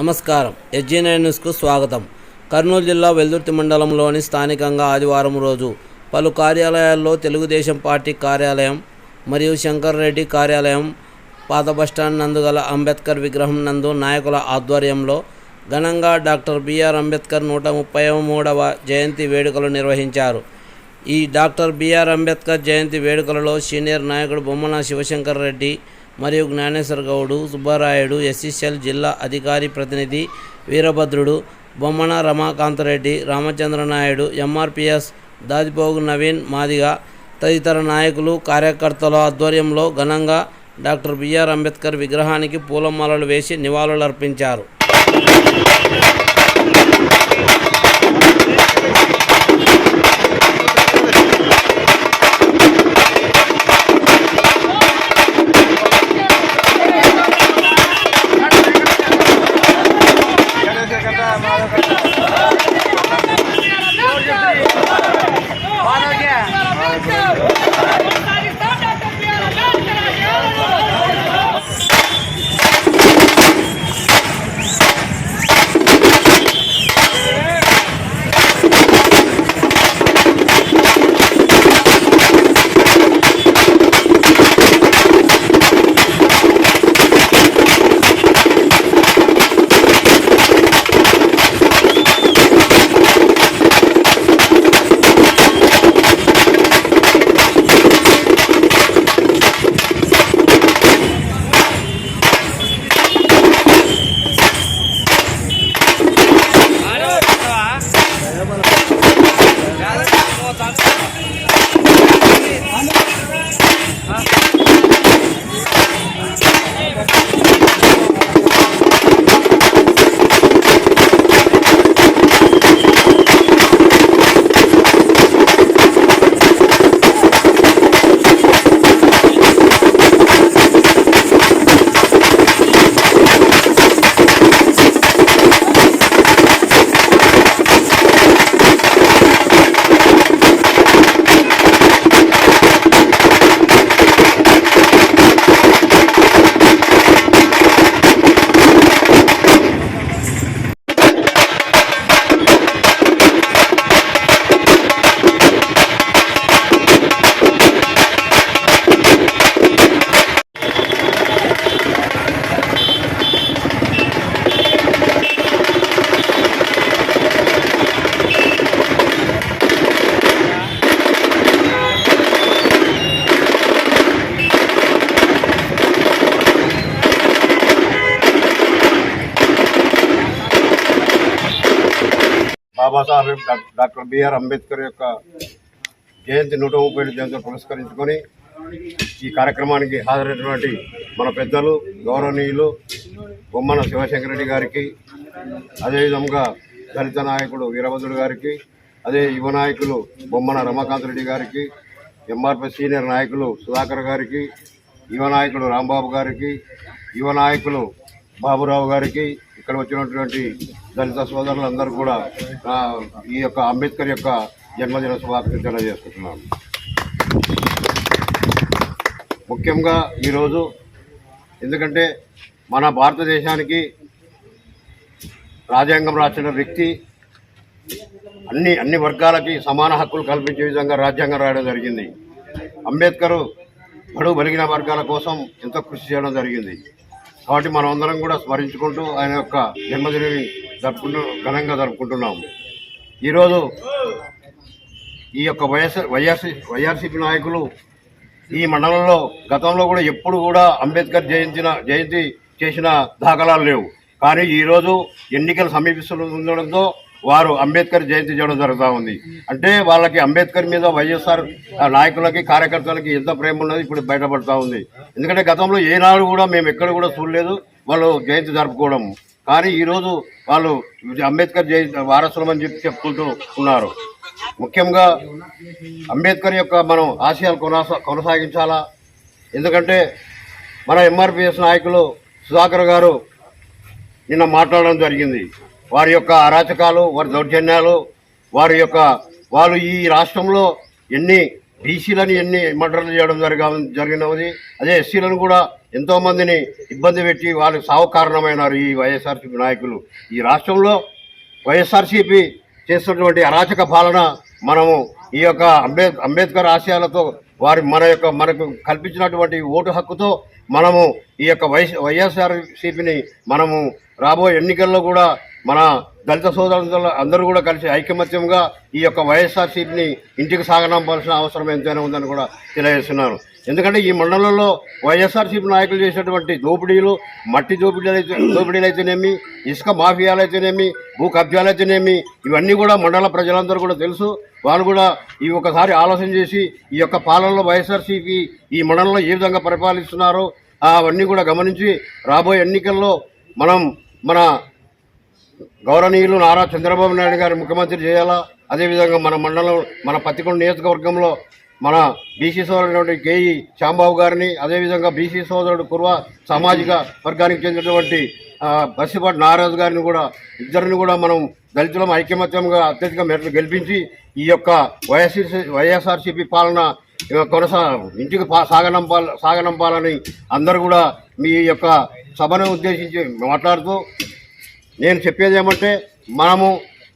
నమస్కారం. ఎస్జీ న్యూస్కు స్వాగతం. కర్నూలు జిల్లా వెల్దుర్తి మండలంలోని స్థానికంగా ఆదివారం రోజు పలు కార్యాలయాల్లో తెలుగుదేశం పార్టీ కార్యాలయం మరియు శంకర్ రెడ్డి కార్యాలయం పాత బస్టాండ్ నందు గల అంబేద్కర్ విగ్రహం నందు నాయకుల ఆధ్వర్యంలో ఘనంగా డాక్టర్ బిఆర్ అంబేద్కర్ నూట ముప్పై మూడవ జయంతి వేడుకలు నిర్వహించారు. ఈ డాక్టర్ బిఆర్ అంబేద్కర్ జయంతి వేడుకలలో సీనియర్ నాయకుడు బొమ్మన శివశంకర్ రెడ్డి మరియు జ్ఞానేశ్వర గౌడు సుబ్బారాయుడు ఎస్సీసీఎల్ జిల్లా అధికారి ప్రతినిధి వీరభద్రుడు బొమ్మన రమాకాంతరెడ్డి రామచంద్ర నాయుడు ఎంఆర్పిఎస్ దాదిపోగు నవీన్ మాదిగ తదితర నాయకులు కార్యకర్తల ఆధ్వర్యంలో ఘనంగా డాక్టర్ బిఆర్ అంబేద్కర్ విగ్రహానికి పూలమాలలు వేసి నివాళులర్పించారు. బాబాసాహెబ్ డాక్టర్ బిఆర్ అంబేద్కర్ యొక్క జయంతి నూట ముప్పై ఏడు జయంతిని పురస్కరించుకొని ఈ కార్యక్రమానికి హాజరైనటువంటి మన పెద్దలు గౌరవనీయులు బొమ్మన శివశంకర రెడ్డి గారికి అదేవిధంగా దళిత నాయకుడు వీరభద్రుడు గారికి అదే యువ నాయకులు బొమ్మన రమాకాంత్ రెడ్డి గారికి ఎంఆర్పీ సీనియర్ నాయకులు సుధాకర్ గారికి యువ నాయకుడు రాంబాబు గారికి యువ నాయకులు బాబురావు గారికి ఇక్కడ వచ్చినటువంటి దళిత సోదరులందరూ కూడా ఈ యొక్క అంబేద్కర్ యొక్క జన్మదిన శుభాకాంక్షలు తెలియజేసుకుంటున్నాను ముఖ్యంగా ఈరోజు ఎందుకంటే మన భారతదేశానికి రాజ్యాంగం రాసిన వ్యక్తి అన్ని అన్ని వర్గాలకి సమాన హక్కులు కల్పించే విధంగా రాజ్యాంగం రాయడం జరిగింది. అంబేద్కర్ బడుగు బలిగిన వర్గాల కోసం ఎంతో కృషి చేయడం జరిగింది. కాబట్టి మనం అందరం కూడా స్మరించుకుంటూ ఆయన యొక్క జన్మదినాన్ని జరుపుకుంటూ ఘనంగా జరుపుకుంటున్నాము. ఈరోజు ఈ యొక్క వైఎస్ వైఆర్సీ వైఆర్సీపీ నాయకులు ఈ మండలంలో గతంలో కూడా ఎప్పుడు కూడా అంబేద్కర్ జయంతిన జయంతి చేసిన దాఖలాలు లేవు. కానీ ఈరోజు ఎన్నికలు సమీపిస్తుండడంతో వారు అంబేద్కర్ జయంతి చేయడం జరుగుతూ ఉంది. అంటే వాళ్ళకి అంబేద్కర్ మీద వైఎస్ఆర్ ఆ నాయకులకి కార్యకర్తలకి ఎంత ప్రేమ ఉన్నది ఇప్పుడు బయటపడతా ఉంది. ఎందుకంటే గతంలో ఏనాడు కూడా మేము ఎక్కడ కూడా చూడలేదు వాళ్ళు జయంతి జరుపుకోవడం. కానీ ఈరోజు వాళ్ళు అంబేద్కర్ జయంతి వారసులమని చెప్పి చెప్పుకుంటూ ఉన్నారు. ముఖ్యంగా అంబేద్కర్ యొక్క మనం ఆశయాలు కొనసా కొనసాగించాలా? ఎందుకంటే మన ఎంఆర్పిఎస్ నాయకులు సుధాకర్ గారు నిన్న మాట్లాడడం జరిగింది. వారి యొక్క అరాచకాలు వారి దౌర్జన్యాలు వారి యొక్క వాళ్ళు ఈ రాష్ట్రంలో ఎన్ని బీసీలని ఎన్ని మర్డర్లు చేయడం జరిగ జరిగినది అదే ఎస్సీలను కూడా ఎంతోమందిని ఇబ్బంది పెట్టి వాళ్ళు సావు కారణమైనారు ఈ వైఎస్ఆర్సీపీ నాయకులు. ఈ రాష్ట్రంలో వైఎస్ఆర్సీపీ చేస్తున్నటువంటి అరాచక పాలన మనము ఈ యొక్క అంబేద్ అంబేద్కర్ ఆశయాలతో వారి మన యొక్క మనకు కల్పించినటువంటి ఓటు హక్కుతో మనము ఈ యొక్క వైఎస్ వైఎస్ఆర్సీపీని మనము రాబోయే ఎన్నికల్లో కూడా మన దళిత సోదరులు అందరూ కూడా కలిసి ఐకమత్యంగా ఈ యొక్క వైఎస్ఆర్సీపీని ఇంటికి సాగనంపాల్సిన అవసరం ఎంతైనా ఉందని కూడా తెలియజేస్తున్నాను. ఎందుకంటే ఈ మండలంలో వైఎస్ఆర్సీపీ నాయకులు చేసినటువంటి దోపిడీలు మట్టి దోపిడీలు అయితే దోపిడీలు అయితేనేమి ఇసుక మాఫియాలు అయితేనేమి భూ కబ్జాలు అయితేనేమి ఇవన్నీ కూడా మండల ప్రజలందరూ కూడా తెలుసు. వాళ్ళు కూడా ఈ ఒకసారి ఆలోచన చేసి ఈ యొక్క పాలనలో వైఎస్ఆర్సీపీ ఈ మండలంలో ఏ విధంగా పరిపాలిస్తున్నారో అవన్నీ కూడా గమనించి రాబోయే ఎన్నికల్లో మనం మన గౌరవనీయులు నారా చంద్రబాబు నాయుడు గారు ముఖ్యమంత్రి చేయాలా? అదేవిధంగా మన మండలం మన పత్తికొండ నియోజకవర్గంలో మన బీసీ సోదరుడు కేఈ శాంబాబు గారిని అదేవిధంగా బీసీ సోదరుడు కుర్వ సామాజిక వర్గానికి చెందినటువంటి బసిపాటి బస్సిపాటి నారాజు గారిని కూడా ఇద్దరిని కూడా మనం దళితులం ఐకమత్యంగా అత్యధిక మేరకు గెలిపించి ఈ యొక్క వైఎస్ఆర్ వైఎస్ఆర్సీపీ పాలన కొనసా ఇంటికి పా- సాగనంపాల సాగనంపాలని అందరూ కూడా మీ యొక్క సభను ఉద్దేశించి మాట్లాడుతూ నేను చెప్పేది ఏమంటే మనము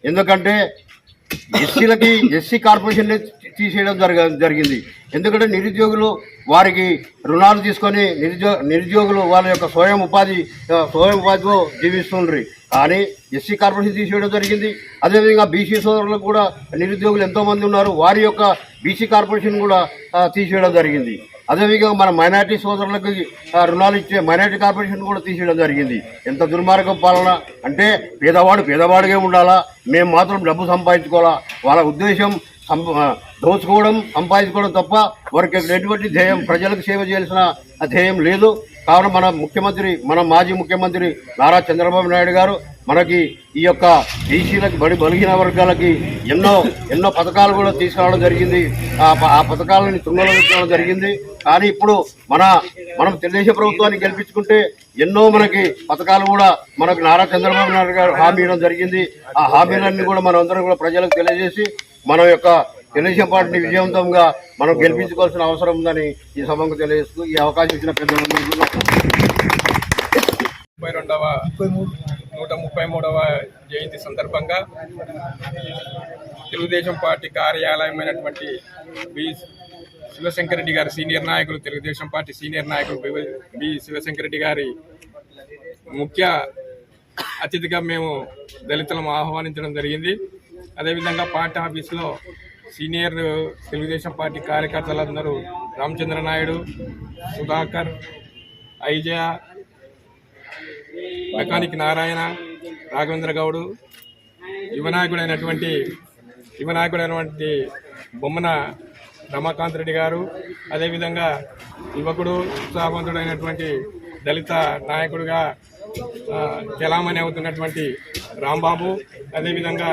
ఎందుకంటే ఎస్సీలకి ఎస్సీ కార్పొరేషన్ తీసేయడం జరగ జరిగింది. ఎందుకంటే నిరుద్యోగులు వారికి రుణాలు తీసుకొని నిరుద్యో నిరుద్యోగులు వాళ్ళ యొక్క స్వయం ఉపాధి స్వయం ఉపాధితో జీవిస్తుండ్రి. కానీ ఎస్సీ కార్పొరేషన్ తీసేయడం జరిగింది. అదేవిధంగా బీసీ సోదరులకు కూడా నిరుద్యోగులు ఎంతోమంది ఉన్నారు. వారి యొక్క బీసీ కార్పొరేషన్ కూడా తీసేయడం జరిగింది. అదేవిధంగా మన మైనార్టీ సోదరులకు రుణాలు ఇచ్చే మైనార్టీ కార్పొరేషన్ కూడా తీసేయడం జరిగింది. ఎంత దుర్మార్గం పాలన అంటే పేదవాడు పేదవాడిగా ఉండాలా? మేము మాత్రం డబ్బు సంపాదించుకోవాలా? వాళ్ళ ఉద్దేశం దోచుకోవడం సంపాదించుకోవడం తప్ప వారికి ఎటువంటి ధ్యేయం ప్రజలకు సేవ చేయాల్సిన ధ్యేయం లేదు. కావున మన ముఖ్యమంత్రి మన మాజీ ముఖ్యమంత్రి నారా చంద్రబాబు నాయుడు గారు మనకి ఈ యొక్క బీసీలకు బడి బలిగిన వర్గాలకి ఎన్నో ఎన్నో పథకాలు కూడా తీసుకురావడం జరిగింది. ఆ ప- ఆ పథకాలను తుంగలో జరిగింది. కానీ ఇప్పుడు మన మనం తెలుగుదేశం ప్రభుత్వాన్ని గెలిపించుకుంటే ఎన్నో మనకి పథకాలు కూడా మనకు నారా చంద్రబాబు నాయుడు గారు హామీ ఇవ్వడం జరిగింది. ఆ హామీలన్నీ కూడా మనం అందరం కూడా ప్రజలకు తెలియజేసి మన యొక్క తెలుగుదేశం పార్టీని విజయవంతంగా మనం గెలిపించుకోవాల్సిన అవసరం ఉందని ఈ సభకు తెలియజేస్తూ ఈ అవకాశం ఇచ్చిన పెద్దలందరికీ ముప్పై రెండవ నూట ముప్పై మూడవ జయంతి సందర్భంగా తెలుగుదేశం పార్టీ కార్యాలయమైనటువంటి బి శివశంకర్ రెడ్డి గారి సీనియర్ నాయకులు తెలుగుదేశం పార్టీ సీనియర్ నాయకులు బి- బి శివశంకర్ రెడ్డి గారి ముఖ్య అతిథిగా మేము దళితులను ఆహ్వానించడం జరిగింది. అదేవిధంగా పార్టీ ఆఫీసులో సీనియర్ తెలుగుదేశం పార్టీ కార్యకర్తలందరూ రామచంద్ర నాయుడు సుధాకర్ ఐజయ మెకానిక్ నారాయణ రాఘవేంద్ర గౌడు యువనాయకుడైనటువంటి యువనాయకుడైనటువంటి బొమ్మన రమాకాంత్ రెడ్డి గారు అదేవిధంగా యువకుడు ఉత్సాహవంతుడైనటువంటి దళిత నాయకుడిగా చలామణి అవుతున్నటువంటి రాంబాబు అదేవిధంగా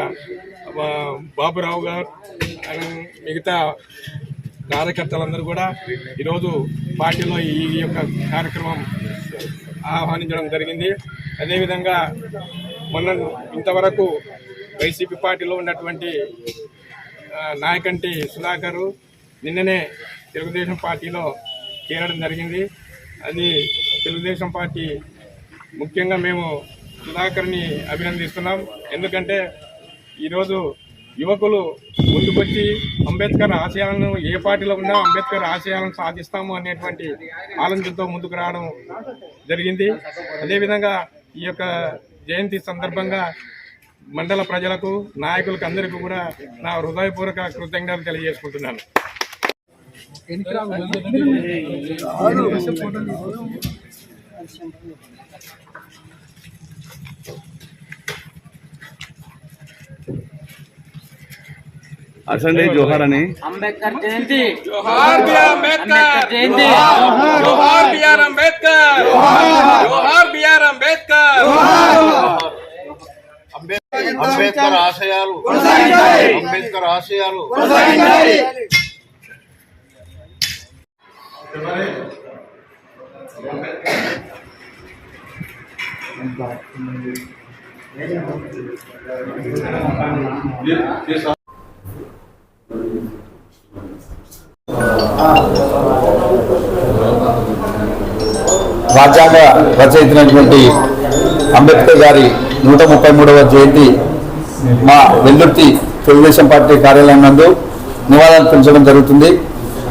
బాబురావు గారు అండ్ మిగతా కార్యకర్తలందరూ కూడా ఈరోజు పార్టీలో ఈ యొక్క కార్యక్రమం ఆహ్వానించడం జరిగింది. అదేవిధంగా మొన్న ఇంతవరకు వైసీపీ పార్టీలో ఉన్నటువంటి నాయకంటి సుధాకర్ నిన్ననే తెలుగుదేశం పార్టీలో చేరడం జరిగింది. అది తెలుగుదేశం పార్టీ ముఖ్యంగా మేము సుధాకర్ని అభినందిస్తున్నాం. ఎందుకంటే ఈరోజు యువకులు ముందుకొచ్చి అంబేద్కర్ ఆశయాలను ఏ పార్టీలో ఉన్నా అంబేద్కర్ ఆశయాలను సాధిస్తాము అనేటువంటి ఆలోచనతో ముందుకు రావడం జరిగింది. అదేవిధంగా ఈ యొక్క జయంతి సందర్భంగా మండల ప్రజలకు నాయకులకు అందరికీ కూడా నా హృదయపూర్వక కృతజ్ఞతలు తెలియజేసుకుంటున్నాను. అసండి జోహార్ అని. అంబేద్కర్ జయంతి. జోహార్ బిఆర్ అంబేద్కర్. జయంతి. జోహార్ బిఆర్ అంబేద్కర్. జోహార్. బిఆర్ అంబేద్కర్. అంబేద్కర్ ఆశయాలు. అంబేద్కర్ ఆశయాలు. రాజ్యాంగ రచయితనటువంటి అంబేద్కర్ గారి నూట ముప్పై మూడవ జయంతి మా వెల్లుర్తి తెలుగుదేశం పార్టీ కార్యాలయం నందు నివాదాలు పెంచడం జరుగుతుంది.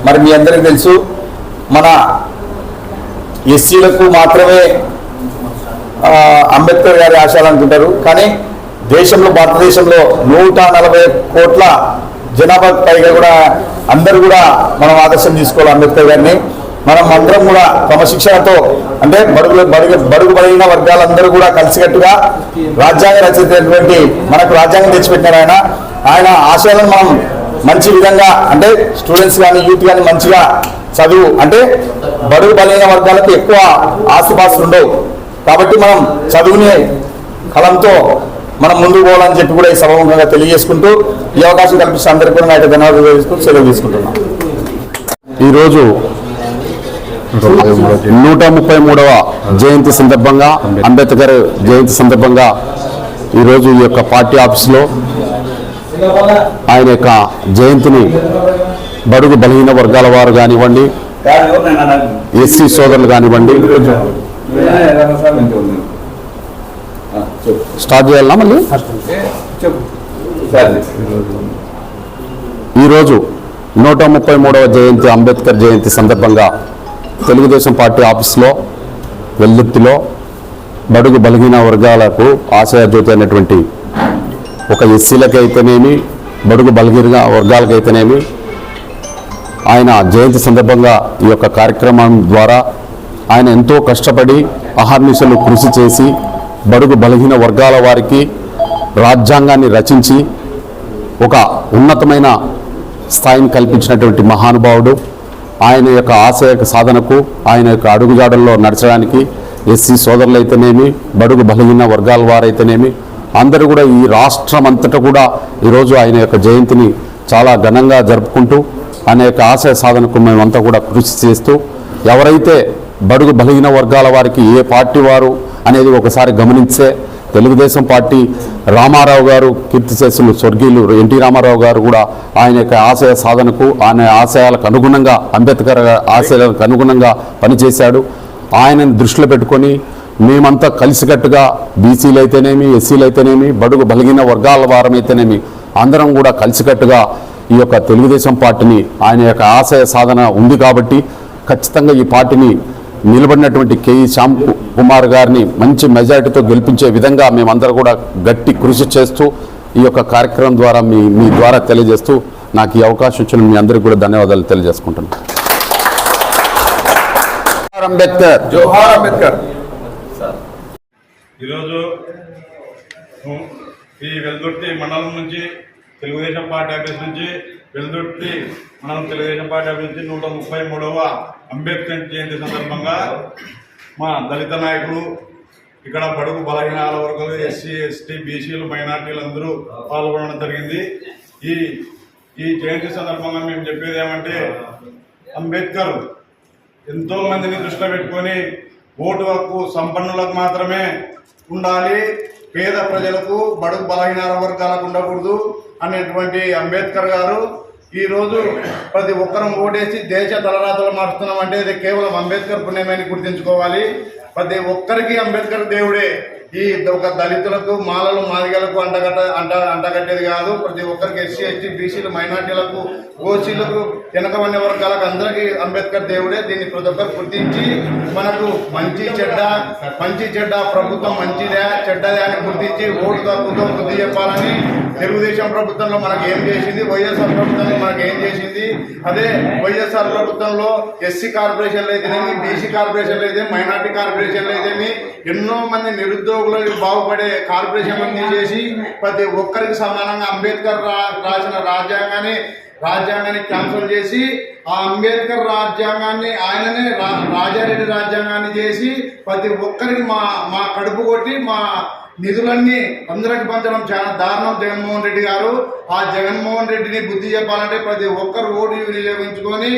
మరి మీ అందరికీ తెలుసు మన ఎస్సీలకు మాత్రమే అంబేద్కర్ గారి ఆశయాలు అనుకుంటారు. కానీ దేశంలో భారతదేశంలో నూట నలభై కోట్ల జనాభా పైగా కూడా అందరూ కూడా మనం ఆదర్శం తీసుకోవాలి అంబేద్కర్ గారిని. మనం అందరం కూడా క్రమశిక్షణతో అంటే బడుగు బడుగు బడుగు బడిన వర్గాలందరూ కూడా కలిసికట్టుగా రాజ్యాంగ రచయితటువంటి మనకు రాజ్యాంగం తెచ్చిపెట్టినారు ఆయన. ఆయన ఆశయాలను మనం మంచి విధంగా అంటే స్టూడెంట్స్ కానీ యూత్ కానీ మంచిగా చదువు అంటే బడుగు బలైన వర్గాలకు ఎక్కువ ఆస్తిపాస్తులు ఉండవు. కాబట్టి మనం చదువుని కలంతో మనం ముందుకు పోవాలని చెప్పి కూడా ఈ సభముఖంగా తెలియజేసుకుంటూ ఈ అవకాశం కల్పిస్తే అందరికీ కూడా నా ధన్యవాదాలు తెలుసుకుంటూ సెలవు తీసుకుంటున్నాం. ఈరోజు నూట ముప్పై మూడవ జయంతి సందర్భంగా అంబేద్కర్ జయంతి సందర్భంగా ఈరోజు ఈ యొక్క పార్టీ ఆఫీసులో ఆయన యొక్క జయంతిని బడుగు బలహీన వర్గాల వారు కానివ్వండి ఎస్సీ సోదరులు కానివ్వండి స్టార్ట్ చేయాలా మళ్ళీ? ఈరోజు నూట ముప్పై మూడవ జయంతి అంబేద్కర్ జయంతి సందర్భంగా తెలుగుదేశం పార్టీ ఆఫీస్లో వెల్లుత్తిలో బడుగు బలహీన వర్గాలకు ఆశయాజ్యోతి అనేటువంటి ఒక ఎస్సీలకు బడుగు బలహీన వర్గాలకైతేనేమి ఆయన జయంతి సందర్భంగా ఈ యొక్క కార్యక్రమం ద్వారా ఆయన ఎంతో కష్టపడి అహర్నిశలు కృషి చేసి బడుగు బలహీన వర్గాల వారికి రాజ్యాంగాన్ని రచించి ఒక ఉన్నతమైన స్థాయిని కల్పించినటువంటి మహానుభావుడు. ఆయన యొక్క ఆశయ సాధనకు ఆయన యొక్క అడుగుజాడల్లో నడచడానికి ఎస్సీ సోదరులైతేనేమి బడుగు బలహీన వర్గాల వారైతేనేమి అందరూ కూడా ఈ రాష్ట్రం అంతటా కూడా ఈరోజు ఆయన యొక్క జయంతిని చాలా ఘనంగా జరుపుకుంటూ ఆయన యొక్క ఆశయ సాధనకు మేమంతా కూడా కృషి చేస్తూ ఎవరైతే బడుగు బలహీన వర్గాల వారికి ఏ పార్టీ వారు అనేది ఒకసారి గమనించే తెలుగుదేశం పార్టీ రామారావు గారు కీర్తిశేషులు స్వర్గీయులు ఎన్టీ రామారావు గారు కూడా ఆయన యొక్క ఆశయ సాధనకు ఆయన ఆశయాలకు అనుగుణంగా అంబేద్కర్ ఆశయాలకు అనుగుణంగా పనిచేశాడు. ఆయనను దృష్టిలో పెట్టుకొని మేమంతా కలిసికట్టుగా బీసీలు అయితేనేమి ఎస్సీలు అయితేనేమి బడుగు బలిగిన వర్గాల వారమైతేనేమి అందరం కూడా కలిసికట్టుగా ఈ యొక్క తెలుగుదేశం పార్టీని ఆయన యొక్క ఆశయ సాధన ఉంది కాబట్టి ఖచ్చితంగా ఈ పార్టీని నిలబడినటువంటి కేఈ శ్యామ్ కుమార్ గారిని మంచి మెజారిటీతో గెలిపించే విధంగా మేమందరూ కూడా గట్టి కృషి చేస్తూ ఈ యొక్క కార్యక్రమం ద్వారా మీ మీ ద్వారా తెలియజేస్తూ నాకు ఈ అవకాశం ఇచ్చిన మీ అందరికీ కూడా ధన్యవాదాలు తెలియజేసుకుంటున్నాను. అంబేద్కర్. జోహార్ అంబేద్కర్. ఈరోజు ఈ వెల్దుర్తి మండలం నుంచి తెలుగుదేశం పార్టీ ఆఫీస్ నుంచి వెలుదొట్టి మనం తెలుగుదేశం పార్టీ ఆఫీస్ నుంచి నూట ముప్పై మూడవ అంబేద్కర్ జయంతి సందర్భంగా మా దళిత నాయకులు ఇక్కడ బడుగు బలహీనాల వర్గాలు ఎస్సీ ఎస్టీ బీసీలు మైనార్టీలు అందరూ పాల్గొనడం జరిగింది. ఈ ఈ జయంతి సందర్భంగా మేము చెప్పేది ఏమంటే అంబేద్కర్ ఎంతో మందిని దృష్టిలో పెట్టుకొని ఓటు హక్కు సంపన్నులకు మాత్రమే ఉండాలి పేద ప్రజలకు బడుగు బలహీన వర్గాలకు ఉండకూడదు అనేటువంటి అంబేద్కర్ గారు ఈరోజు ప్రతి ఒక్కరం ఓటేసి దేశ తలరాతలు మారుస్తున్నాం అంటే ఇది కేవలం అంబేద్కర్ పుణ్యమని గుర్తుంచుకోవాలి. ప్రతి ఒక్కరికి అంబేద్కర్ దేవుడే. ఈ ఒక దళితులకు మాలలు మాదిగలకు అంటగట్ట అంట అంటగట్టేది కాదు. ప్రతి ఒక్కరికి ఎస్సీ ఎస్టీ బీసీలు మైనార్టీలకు ఓసీలకు వెనకబడిన వర్గాలకు అందరికీ అంబేద్కర్ దేవుడే. దీన్ని ప్రతి ఒక్కరు గుర్తించి మనకు మంచి చెడ్డ మంచి చెడ్డ ప్రభుత్వం మంచిదే చెడ్డదే అని గుర్తించి ఓటు తక్కువతో బుద్ధి చెప్పాలని తెలుగుదేశం ప్రభుత్వంలో మనకు ఏం చేసింది? వైఎస్ఆర్ ప్రభుత్వంలో మనకు ఏం చేసింది? అదే వైఎస్ఆర్ ప్రభుత్వంలో ఎస్సీ కార్పొరేషన్లు అయితేనేమి బీసీ కార్పొరేషన్లు అయితే మైనార్టీ కార్పొరేషన్లు అయితేమి ఎన్నో మంది నిరుద్యోగులకు బాగుపడే కార్పొరేషన్లు చేసి ప్రతి ఒక్కరికి సమానంగా అంబేద్కర్ రా- రాసిన రాజ్యాంగాన్ని రాజ్యాంగాన్ని క్యాన్సల్ చేసి ఆ అంబేద్కర్ రాజ్యాంగాన్ని ఆయననే రా- రాజారెడ్డి రాజ్యాంగాన్ని చేసి ప్రతి ఒక్కరికి మా మా కడుపు కొట్టి మా నిధులన్నీ అందరికి పంచడం చాలా దారుణం జగన్మోహన్ రెడ్డి గారు. ఆ జగన్మోహన్ రెడ్డిని బుద్ధి చెప్పాలంటే ప్రతి ఒక్కరు ఓటు వినియోగించుకొని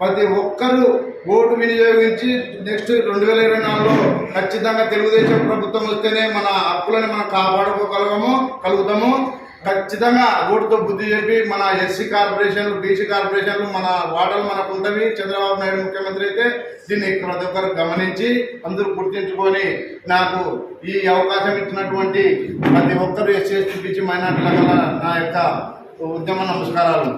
ప్రతి ఒక్కరు ఓటు వినియోగించి నెక్స్ట్ రెండు వేల ఇరవై నాలుగులో ఖచ్చితంగా తెలుగుదేశం ప్రభుత్వం వస్తేనే మన హక్కులను మనం కాపాడుకోగలగము కలుగుతాము. ఖచ్చితంగా ఓటుతో బుద్ధి చెప్పి మన ఎస్సీ కార్పొరేషన్లు బీసీ కార్పొరేషన్లు మన వాటర్లు మనకు ఉంటవి చంద్రబాబు నాయుడు ముఖ్యమంత్రి అయితే దీన్ని ప్రతి ఒక్కరు గమనించి అందరూ గుర్తించుకొని నాకు ఈ అవకాశం ఇచ్చినటువంటి ప్రతి ఒక్కరు ఎస్సీ ఎస్టీ బీసీ మైనార్టీల నా యొక్క ఉద్యమ నమస్కారాలు.